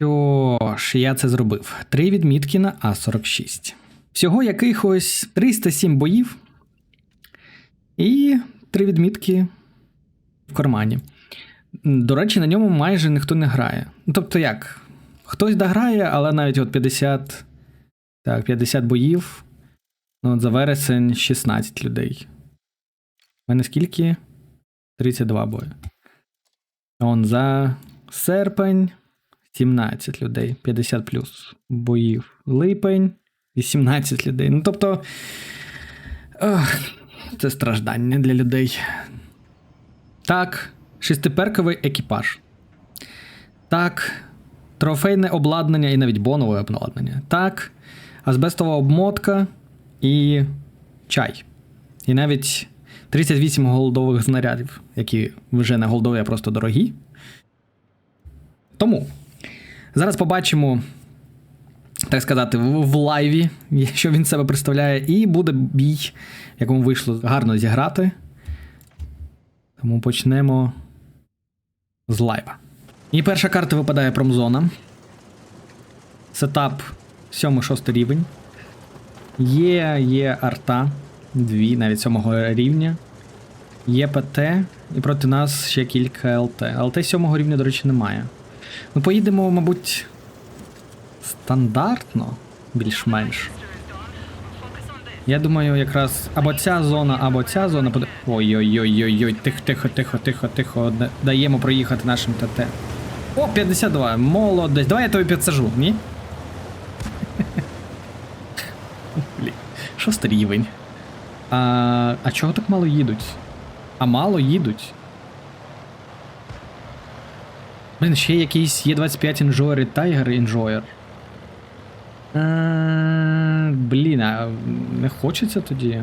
Що ж, я це зробив. Три відмітки на А46. Всього якихось 307 боїв. І три відмітки в кармані. До речі, на ньому майже ніхто не грає. Ну, тобто як? Хтось дограє, але навіть от 50. Так, 50 боїв. Ну, от за вересень 16 людей. У мене скільки? 32 бої. Он за серпень 17 людей, 50 плюс боїв. Липень 18 людей. Ну, тобто. Ох, це страждання для людей. Так, шестиперковий екіпаж. Так, трофейне обладнання і навіть бонове обладнання. Так, азбестова обмотка і чай. І навіть 38 голдових знарядів, які вже не голдові, а просто дорогі. Тому зараз побачимо, так сказати, в, в лайві, що він себе представляє, і буде бій, якому вийшло гарно зіграти. Тому почнемо з лайва. І перша карта випадає промзона. Сетап 7-6 рівень. Є, є арта, дві, навіть 7 рівня. Є ПТ, і проти нас ще кілька ЛТ. ЛТ 7 рівня, до речі, немає. Ми поїдемо, мабуть, стандартно, більш-менш. Я думаю, якраз або ця зона, або ця зона буде. Ой-ой-ой-ой-ой, тихо, тихо, тихо, тихо, тихо. Даємо проїхати нашим ТТ. О, 52, молодець. Давай я тобі підсажу, ні? Блін, шостий рівень. А, а чого так мало їдуть? А мало їдуть. Блін, ще якийсь є 25 Enjoyer і Tiger Enjoyer. Блін, а не хочеться тоді.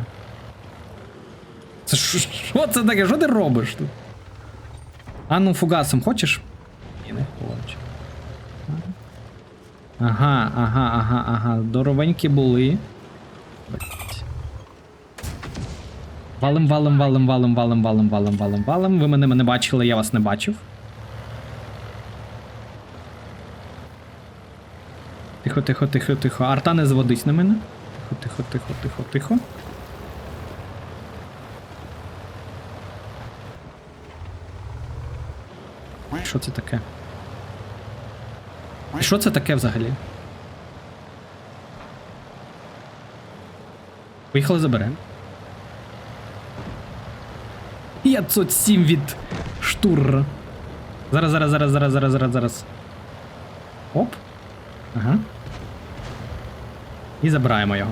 Це що це таке? Що ти робиш тут? А ну фугасом хочеш? Ні, не хочу. Ага, ага, ага, ага. Здоровенькі були. Валим, валим, валим, валим, валим, валим, валим, валим, валим. Ви мене не бачили, я вас не бачив. Тихо, тихо, тихо, тихо. Арта не зводить на мене. Тихо, тихо, тихо, тихо, тихо. Що це таке? Що це таке взагалі? Поїхали заберемо. 507 від штурра. Зараз, зараз, зараз, зараз, зараз, зараз, зараз. Оп. Ага. І забираємо його.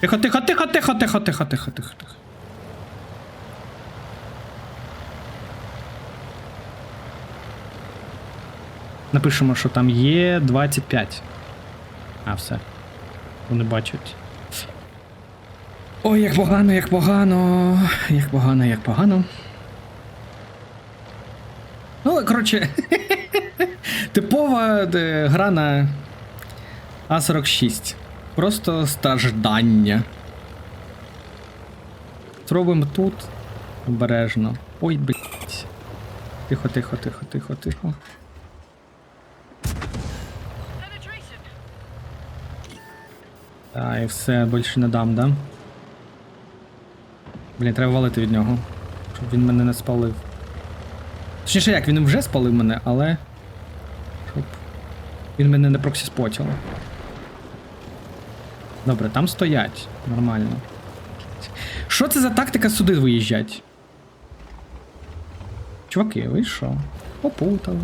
Тихо, тихо, тихо, тихо, тихо, тихо, тихо, тихо, тихо. Напишемо, що там є 25. А, все. Вони бачать. Ой, як погано, як погано. Як погано, як погано. Ну, коротше, типова е, гра на А46. Просто страждання. Зробимо тут обережно. Ой, блять. Тихо, тихо, тихо, тихо, тихо. Та, і все, більше не дам, да? Блін, треба валити від нього. Щоб він мене не спалив. Точніше як, він вже спалив мене, але. Він мене не проксіспотив. Добре, там стоять. Нормально. Що це за тактика сюди виїжджать? Чуваки, ви що? Попутали.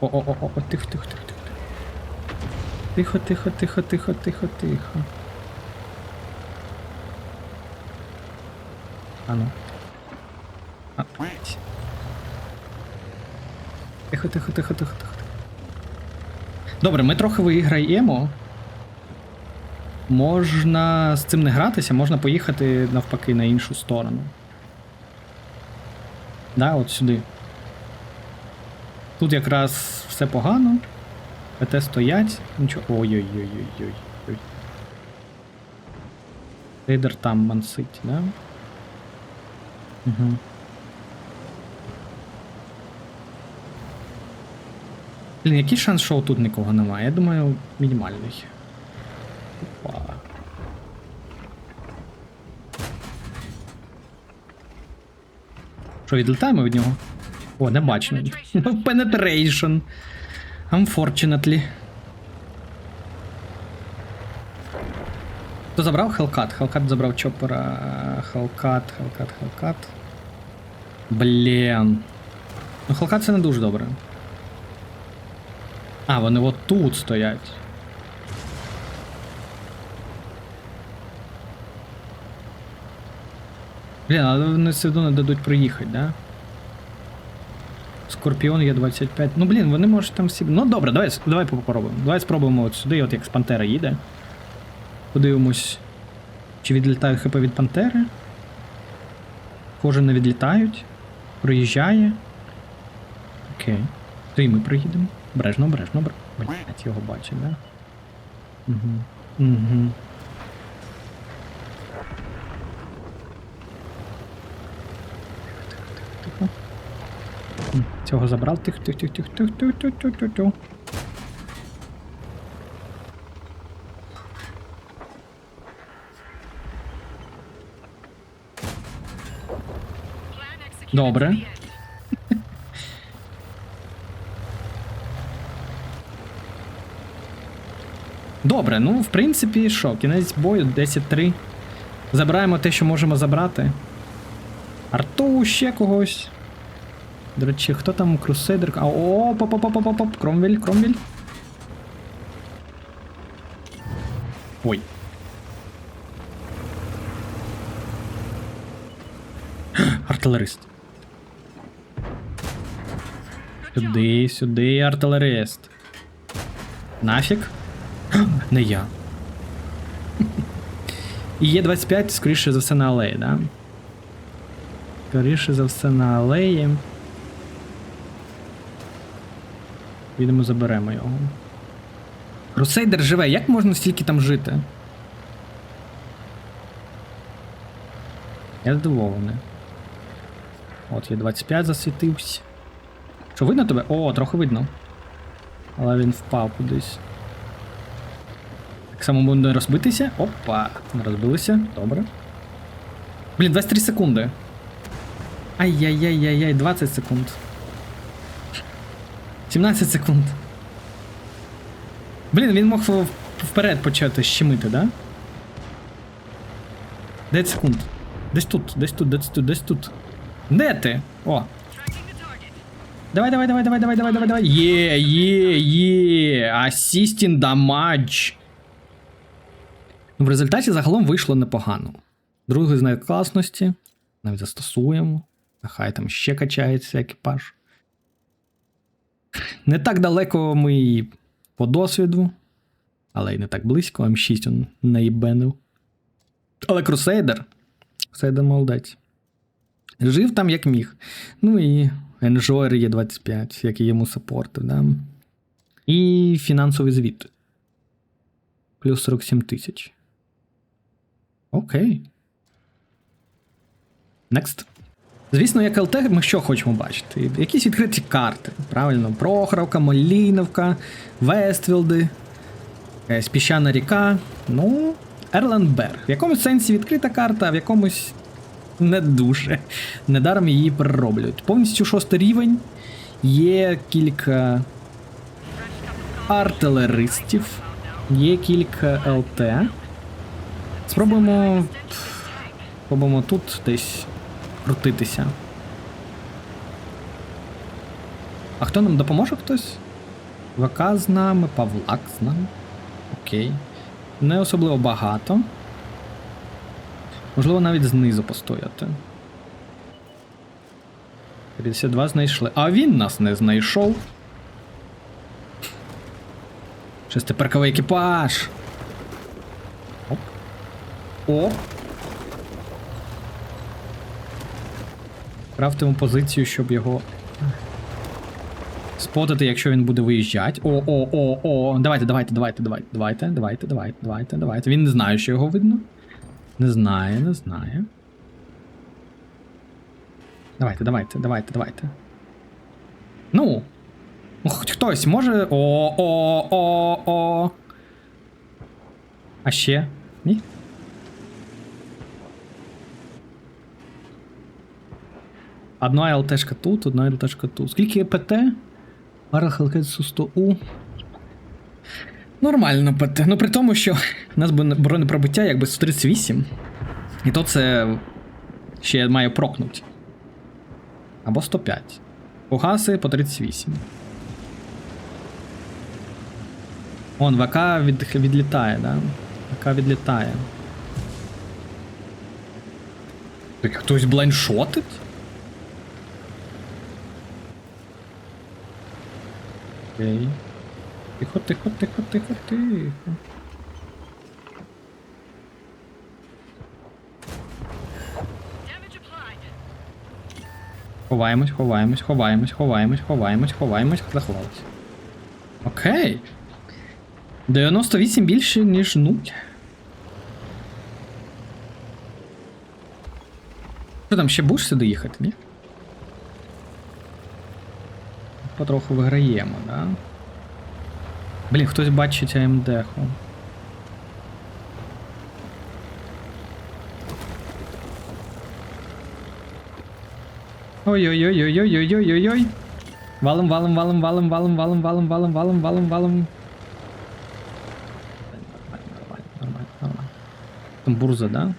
О-о-о, о тихо, тихо, тихо, тихо. Тихо, тихо, тихо, тихо, тихо, тихо. А ну. А. Тихо, тихо, тихо, тихо, тихо. Добре, ми трохи виграємо. Можна з цим не гратися, можна поїхати навпаки на іншу сторону. Да, от сюди. Тут якраз все погано. ПТ стоять. Нічого. Ой-ой-ой-ой-ой. Рейдер там мансить, да? Угу. Блін, який шанс, що тут нікого немає? Я думаю, мінімальний. Опа. Що, відлітаємо від нього? О, не бачу. Penetration. Unfortunately. Хто забрав Хелкат? Хелкат забрав чопера. Хелкат, Хелкат, Хелкат. Блін. Ну, Хелкат це не дуже добре. А, вони от тут стоять. Блін, але вони все одно не дадуть проїхати, да? Скорпіон є 25. Ну блін, вони можуть там всі. Ну добре, давай, давай попробуємо. Давай спробуємо от сюди, от як з Пантера їде. Подивимось, чи відлітає ХП від Пантери. Кожен не відлітають. Проїжджає. Окей. То і ми проїдемо. Обережно, обережно, обережно. Блять, його бачить, да? Угу. Угу. Тихо. Цього забрав. Тих, тих, тих, тих, тих, тих, тих, тих, тих, тих. Добре. Добре, ну в принципі, що, кінець бою 10-3. Забираємо те, що можемо забрати. Арту ще когось. До речі, хто там крусейдер? А, о, поп поп поп поп Кромвель, Кромвель. Ой. Артилерист. Сюди, сюди, артилерист. Нафіг? Не я. І є 25, скоріше за все, на алеї, да? Скоріше за все на алеї. Підемо заберемо його. Крусейдер живе, як можна стільки там жити? Я здивований. От, є 25 засвітився. Що видно тебе? О, трохи видно. Але він впав кудись. Так само буде розбитися. Опа, розбилися. Добре. Блін, 23 секунди. Ай-яй-яй-яй-яй, 20 секунд. 17 секунд. Блін, він мог вперед почати щемити, да? 9 секунд. Десь тут, десь тут, десь тут, десь тут. Де ти? О. Давай, давай, давай, давай, давай, давай, давай, давай. Є, є, є. Assisting damage. В результаті загалом вийшло непогано. Другий знак класності. Навіть застосуємо. Нехай там ще качається екіпаж. Не так далеко ми по досвіду, але й не так близько. М6 он наїбенив. Але Крусейдер. Крусейдер молодець. Жив там як міг. Ну і Enjoyer є 25, який йому саппортив, да? І фінансовий звіт. Плюс 47 тисяч. Окей. Next. Звісно, як ЛТ ми що хочемо бачити? Якісь відкриті карти. Правильно, Прохоровка, Моліновка, Вествілди, якась піщана ріка. Ну, Ерленберг. В якомусь сенсі відкрита карта, а в якомусь не дуже. Недаром її перероблюють. Повністю шостий рівень. Є кілька артилеристів, є кілька ЛТ. Спробуємо. Спробуємо тут десь крутитися. А хто нам допоможе хтось? ВК з нами, Павлак з нами. Окей. Не особливо багато. Можливо, навіть знизу постояти. 52 знайшли. А він нас не знайшов. Шестиперковий екіпаж. Оп. Крафтимо позицію, щоб його. Спотати, якщо він буде виїжджати. О, о, о, о. Давайте, давайте, давайте, давайте, давайте, давайте, давайте, давайте, давайте. Він не знає, що його видно. Не знає, не знає. Давайте, давайте, давайте, давайте. Ну. Ну, хоч хтось може. О, о, о, о. А ще? Ні? Одна ЛТшка тут, одна ЛТшка тут. Скільки ПТ? Баррел Hellcat Су-100У. Нормально ПТ. Ну при тому, що у нас бронепробиття якби 138. І то це ще я маю прокнути. Або 105. Погаси по 38. Он, ВК від, відлітає, да? ВК відлітає. Так хтось блайншотить? Окей. Тихо, тихо, тихо, тихо, тихо. Ховаємось, ховаємось, ховаємось, ховаємось, ховаємось, ховаємось, заховались. Окей. 98 більше, ніж 0. Що там, ще будеш сюди їхати, ні? Потроху виграємо, да? Блін, хтось бачить АМД-ху. Ой-ой-ой-ой-ой-ой-ой-ой. Валом, валом, валом, валом, валом, валом, валом, валом, валом, валом, валом. Нормально, нормально, нормально, нормально. Там бурза, да?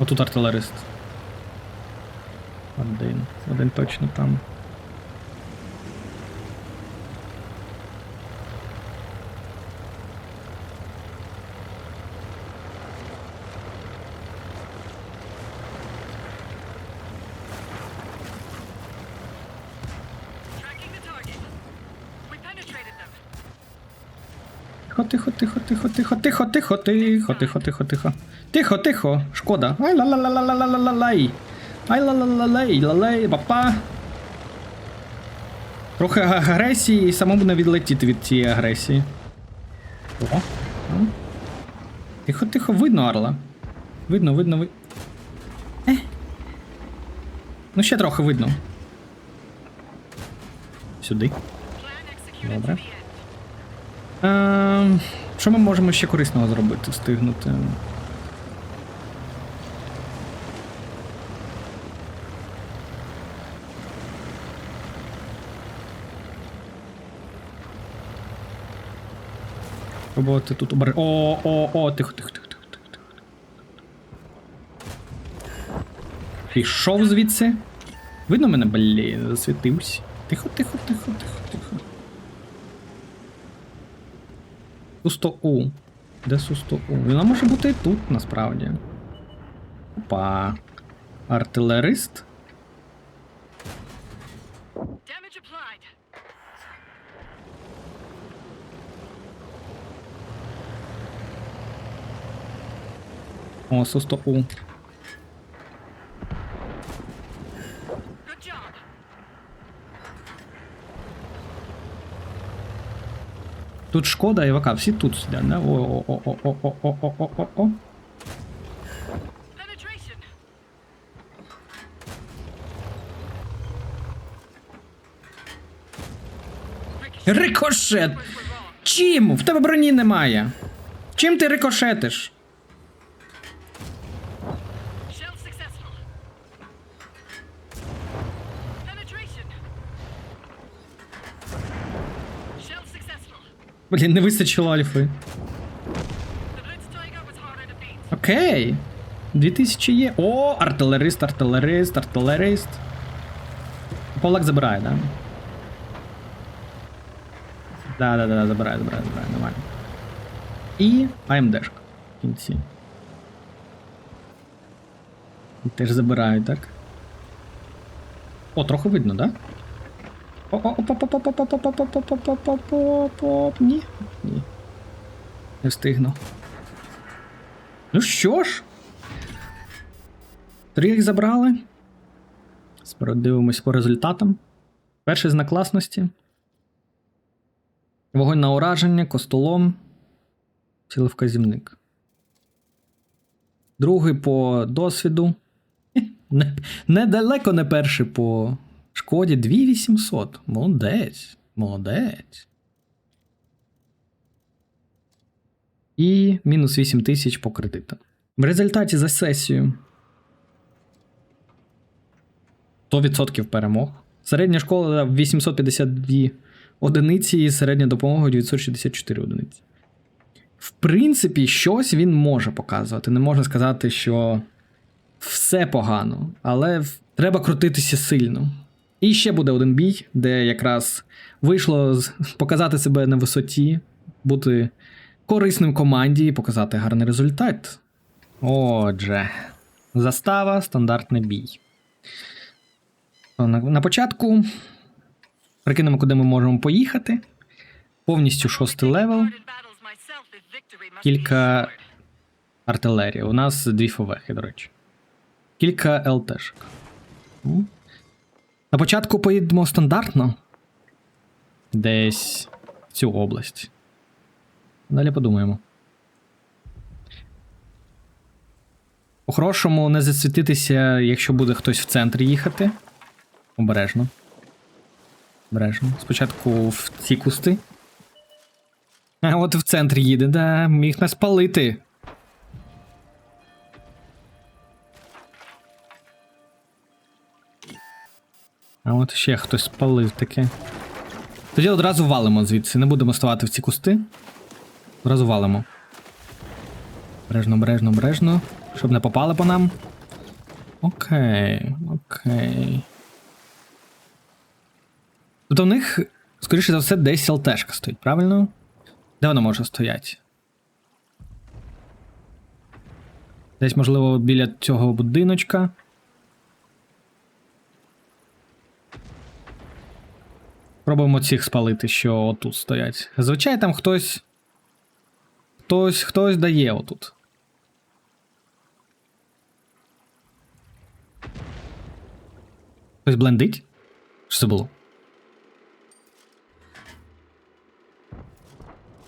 Отут артилерист. Один. Один точно там. Тихо, тихо, тихо, тихо, тихо, тихо, тихо, тихо, шкода. Ай ла ла ла ла ла ла ла ла лай. Ай ла ла ла лей, ла лей, папа. Трохи агресії і самому не відлетіти від цієї агресії. О. ну. Тихо, тихо, видно, Арла. Видно, видно, ви. Е. Ну, ще трохи видно. Сюди. Добре. Ем, що ми можемо ще корисного зробити, встигнути? Пробувати тут обер... О, о, о, тихо, тихо, тихо, тихо, тихо. тихо. Пішов звідси. Видно мене, блін, засвітився. Тихо, тихо, тихо, тихо, тихо. Су-100У. Де Су-100У? Вона може бути і тут, насправді. Опа. Артилерист? О, Су-100У. Тут шкода і ВК, всі тут сидять, да? Penetration. Рикошет! Чим? В тебе броні немає. Чим ти рикошетиш? Блін, не вистачило альфи. Окей. 2000 є. О, артилерист, артилерист, артилерист. Полак забирає, да? Да, да, да, забирає, забирає, забирає, нормально. І АМДшка в кінці. Теж забирають, так? О, трохи видно, да? Ні. Ні. Не встигну. Ну що ж? Три забрали. Дивимось по результатам. Перший знак класності. Вогонь на ураження, костолом, цілевказівник. Другий по досвіду. Не- Недалеко не перший по шкоді 2800. Молодець. Молодець. І мінус 8000 по кредитам. В результаті за сесію 100% перемог. Середня школа 852 одиниці і середня допомога 964 одиниці. В принципі, щось він може показувати. Не можна сказати, що все погано, але треба крутитися сильно. І ще буде один бій, де якраз вийшло показати себе на висоті, бути корисним команді і показати гарний результат. Отже, застава, стандартний бій. На, початку прикинемо, куди ми можемо поїхати. Повністю шостий левел, кілька артилерії. У нас дві фовехи, до речі. Кілька ЛТшок. На початку поїдемо стандартно. Десь в цю область. Далі подумаємо. По-хорошому не засвітитися, якщо буде хтось в центрі їхати. Обережно. Обережно. Спочатку в ці кусти. А от в центрі їде, да, міг нас палити. А от ще хтось спалив таке. Тоді одразу валимо звідси, не будемо ставати в ці кусти. Одразу валимо. Обережно, обережно, обережно. Щоб не попали по нам. Окей, окей. Тобто в них, скоріше за все, десь ЛТшка стоїть, правильно? Де вона може стояти? Десь, можливо, біля цього будиночка. Пробуємо цих спалити, що отут стоять. Зазвичай там хтось. Хтось, хтось дає отут. Хтось блендить? Що це було?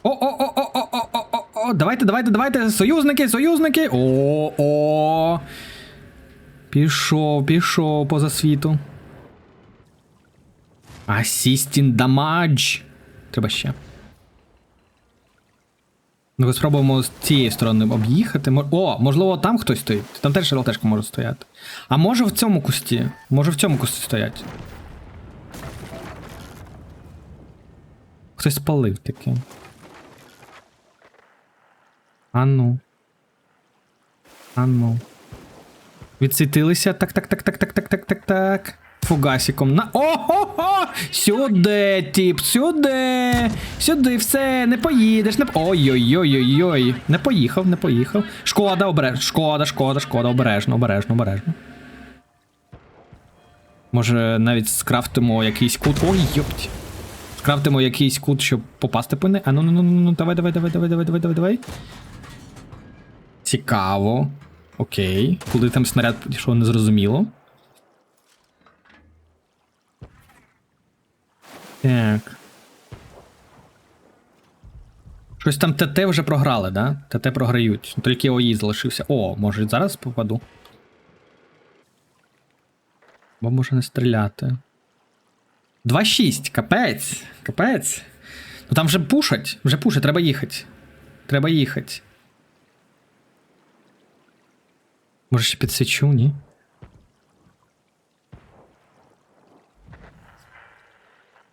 О-о-о-о-о-о-о-о! Давайте, давайте, давайте! Союзники, союзники! О-о! Пішов, пішов поза світу. Assisting damage. Треба ще. Ну, спробуємо з цієї сторони об'їхати. О, можливо, там хтось стоїть. Там теж ЛТшка може стояти. А може в цьому кусті? Може в цьому кусті стоять. Хтось спалив таке. А ну. А ну. Відсвітилися. Так, так, так, так, так, так, так, так, так. Фугасиком на. О-хо-хо! Сюди, тіп, сюди! Сюди, все, не поїдеш, не. Ой-ой-ой-ой-ой. Не поїхав, не поїхав. Шкода, обережно. Шкода, шкода, шкода, обережно, обережно, обережно. Може, навіть скрафтимо якийсь кут. Ой, йопть. Скрафтимо якийсь кут, щоб попасти по не. А ну ну ну ну ну давай, давай, давай, давай, давай, давай, давай, давай. Цікаво. Окей. Куди там снаряд пішов, не зрозуміло. Так. Щось там ТТ вже програли, да? ТТ програють. Тільки ОІ залишився. О, може зараз попаду. Бо може не стріляти. 2-6, капець. Капець. Ну там вже пушать, вже пушать, треба їхати. Треба їхати. Може ще підсвічу, ні?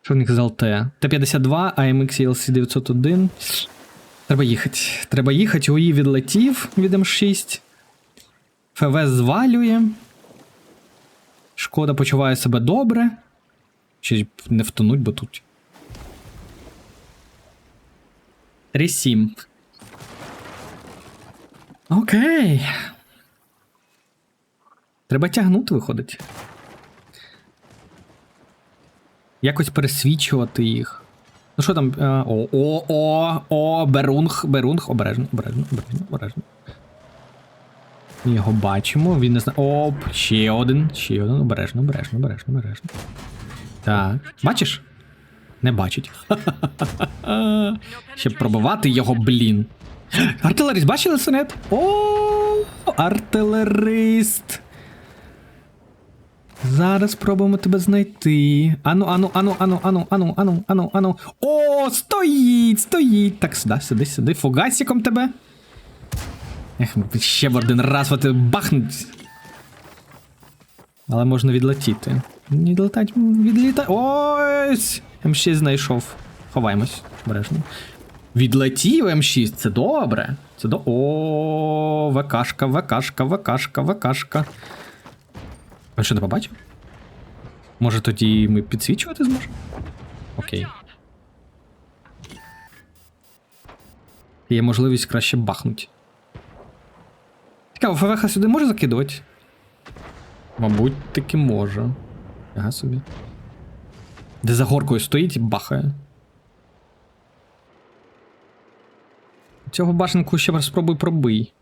Що в них з ЛТ? Т-52, AMX ELC 901. Треба їхати. Треба їхати. УІ відлетів від М6. ФВ звалює. Шкода почуває себе добре. Чи не втонуть, бо тут. 3-7. Окей. Треба тягнути, виходить. Якось пересвічувати їх. Ну що там? О, о, о, о, Берунг, Берунг, обережно, обережно, обережно, обережно. Ми його бачимо, він не знає. Оп, ще один, ще один, обережно, обережно, обережно, обережно. Так. Бачиш? Не бачить. Щоб пробивати його, блін. Артилеріст, бачили сонет? О, артилерист. Зараз спробуємо тебе знайти. Ану, ану, ану, ану, ану, ану, ану, ану, ану. О, стоїть, стоїть. Так, сюди, сюди, сюди. Фугасиком тебе. Ех, ще б один раз от бахнуть. Але можна відлетіти. Відлетать, відлітати. Ось! М6 знайшов. Ховаємось, обережно. Відлетів М6, це добре. Це до. О, ВКшка, ВКшка, ВКшка, ВКшка. А що не побачив? Може тоді ми підсвічувати зможемо? Окей. Є можливість краще бахнути. Цікаво, ФВХ сюди може закидувати? Мабуть, таки може. Ага собі. Де за горкою стоїть і бахає. Цього башенку ще раз спробуй пробий.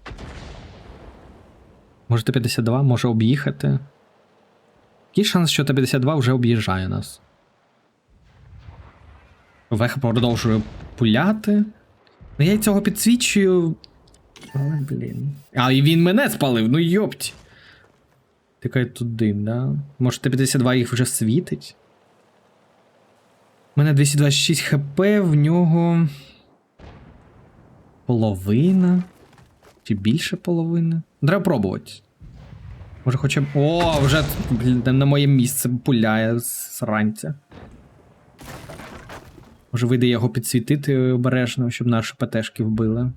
Може Т-52, може об'їхати. Який шанс, що Т-52 вже об'їжджає нас? Веха продовжує пуляти. Ну я цього підсвічую. Але, блін. А, і він мене спалив, ну йопть. Тикає туди, да? Може Т-52 їх вже світить? У мене 226 хп, в нього. Половина. Чи більше половини? Треба пробувати. Може хоча б. О, вже блін, на моє місце пуляє з ранця. Може вийде його підсвітити обережно, щоб наші ПТшки вбили.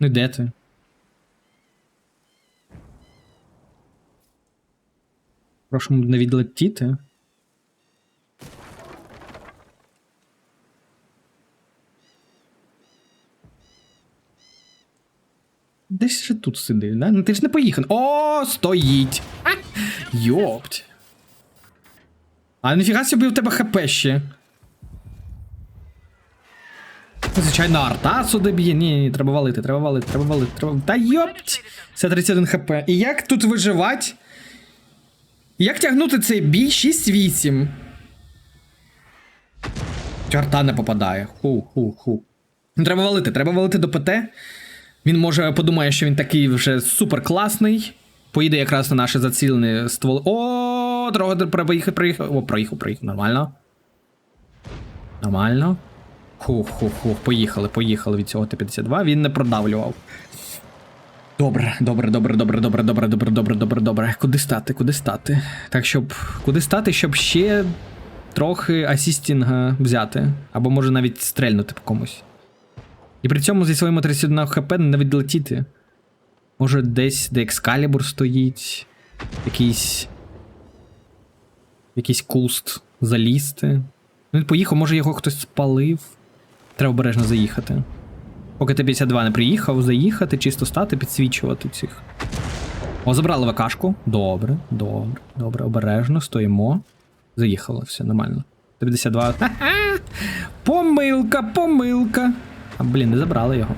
Ну і де ти? Прошу не відлетіти. Десь же тут сидить, да? Ну ти ж не поїхав. О, стоїть! Йопть. А ніфіга собі у тебе хп ще. Звичайно, арта сюди б'є. Ні, ні, треба валити, треба валити, треба валити, треба. Та йопть! Це 31 хп. І як тут виживати? Як тягнути цей бій 6-8? Чорта не попадає. Ху-ху-ху. Ну, треба валити, треба валити до ПТ. Він може подумає, що він такий вже супер класний. Поїде якраз на наше зацілене ствол. О, дорога поїхати, проїхав. О, проїхав, проїхав. Нормально. Нормально. Хух-хух-хух, поїхали, поїхали від цього Т-52. Він не продавлював. Добре, добре, добре, добре, добре, добре, добре, добре, добре, добре. Куди стати, куди стати? Так, щоб. Куди стати, щоб ще трохи асістінга взяти. Або може навіть стрельнути по комусь. І при цьому зі своїм 31 хп не відлетіти. Може десь де екскалібур стоїть, якийсь. Якийсь куст залізти. Ну він поїхав, може його хтось спалив. Треба обережно заїхати. Поки Т-52 не приїхав, заїхати, чисто стати, підсвічувати цих. О, забрали ВКшку. Добре, добре, добре, обережно, стоїмо. Заїхало, все нормально. Т-52. Помилка, помилка. А, блін, не забрали його.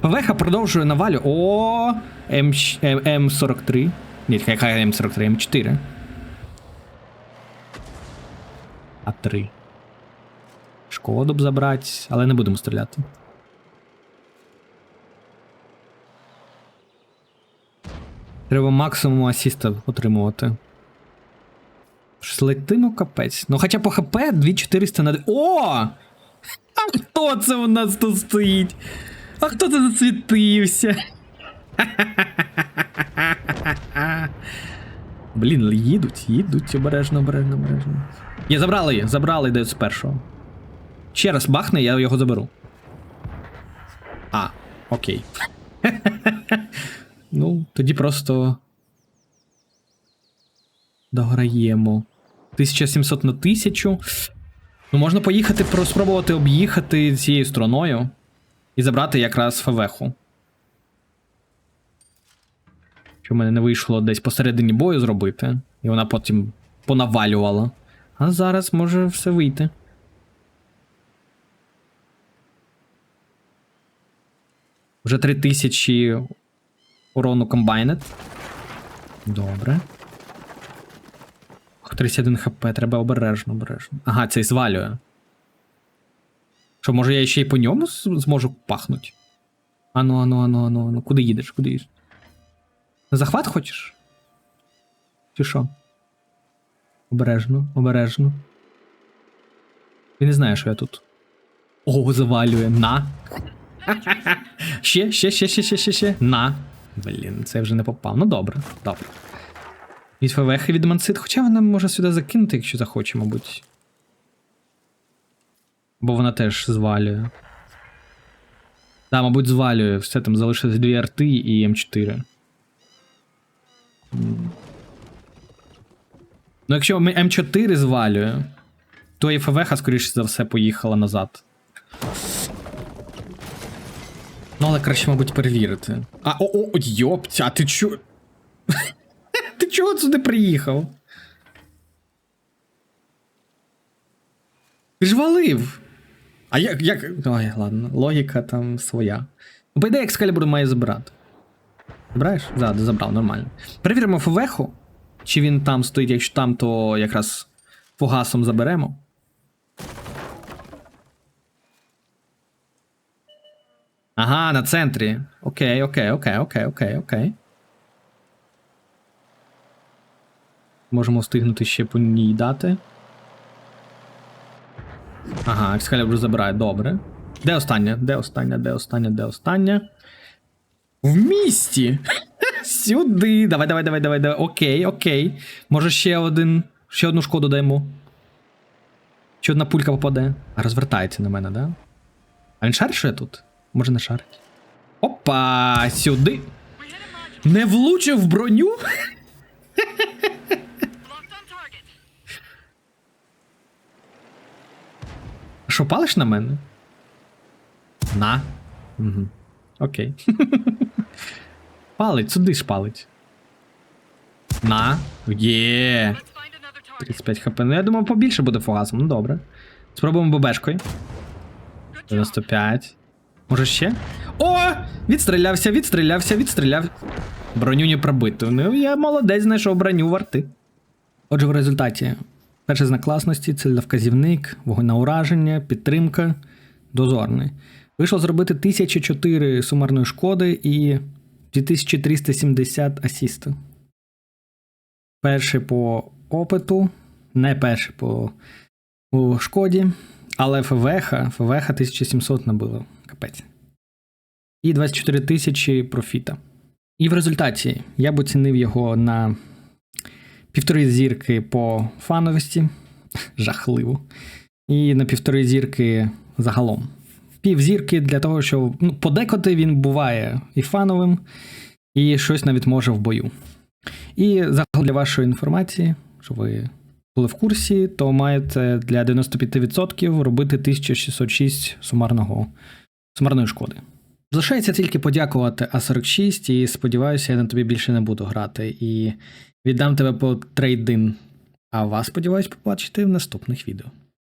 ПВХ продовжує навалю. О, М, М43. Ні, яка М43, М4. А3. Шкоду б забрати, але не будемо стріляти. Треба максимум асіста отримувати. Летимо капець. Ну хоча по ХП 2400 на. О! А хто це у нас тут стоїть? А хто тут засвітився? Блін, їдуть, їдуть обережно, обережно, обережно. Є, забрали її, забрали йде з першого. Ще раз бахне, я його заберу. А, окей. ну, тоді просто. Дограємо. 1700 на 1000. Ну, можна поїхати, спробувати об'їхати цією стороною і забрати якраз ФВХу. Що в мене не вийшло десь посередині бою зробити, і вона потім понавалювала. А зараз може все вийти. Вже 3000 урону комбайнет. Добре. Ох, 31 хп, треба обережно, обережно. Ага, цей звалює. Що, може я ще й по ньому зможу пахнути? Ану, ану, ану, ану, ану. Куди їдеш? Куди їдеш? На захват хочеш? Чи що? Обережно, обережно. Він не знає, що я тут. О, завалює. На. ще, ще, ще, ще, ще, ще, ще. На. Блін, це вже не попав. Ну добре, добре. Від ФВХ і від Мансит, хоча вона може сюди закинути, якщо захоче, мабуть. Бо вона теж звалює. Так, мабуть, звалює. Все там залишилось дві арти і М4. Ну, якщо М- М4 звалює, то і ФВХ, скоріше за все, поїхала назад. Ну, але краще, мабуть, перевірити. А, о, о, йоптя, а ти чо? Ти чого сюди приїхав? Ти ж валив. А як. як... Ой, ладно, логіка там своя. Ну, ідеї, Екскалібур має забирати. Забираєш? Да, забрав, нормально. Перевіримо ФВХу. Чи він там стоїть, якщо там, то якраз фугасом заберемо. Ага, на центрі. Окей, окей, окей, окей, окей, окей. Можемо встигнути ще по ній дати. Ага, Екскалібур забирає, добре. Де остання? Де остання? Де остання? Де остання? В місті! Сюди. Давай, давай, давай, давай, давай. Окей, окей. Може ще один. Ще одну шкоду даємо. Ще одна пулька попаде. Розвертається на мене, да? А він шарить, тут? Може не шарить. Опа! Сюди. Не влучив в броню? Що, палиш на мене? На. Угу. Окей. палить, сюди ж палить. На. Є. Let's find another target. 35 хп. Ну, я думав, побільше буде фугасом. Ну добре. Спробуємо ББшкою. 95. Може ще? О! Відстрілявся, відстрілявся, відстріляв. Броню не пробито. Ну, я молодець, знайшов броню варти. Отже, в результаті. Перший знак класності це вказівник, вогонь на ураження, підтримка, дозорний. Вийшло зробити 1004 сумарної шкоди і 2370 асісту. Перший по опиту, не перший по у шкоді, але ФВХ, ФВХ 1700 набило. Капець. І 24 тисячі профіта. І в результаті я б оцінив його на півтори зірки по фановості. Жахливо. І на півтори зірки загалом. Пів зірки для того, що ну, подекоти він буває і фановим, і щось навіть може в бою. І загалом для вашої інформації, щоб ви були в курсі, то маєте для 95% робити 1606 сумарного, сумарної шкоди. Залишається тільки подякувати А46 і сподіваюся, я на тобі більше не буду грати. І віддам тебе по трейдин. А вас сподіваюсь побачити в наступних відео.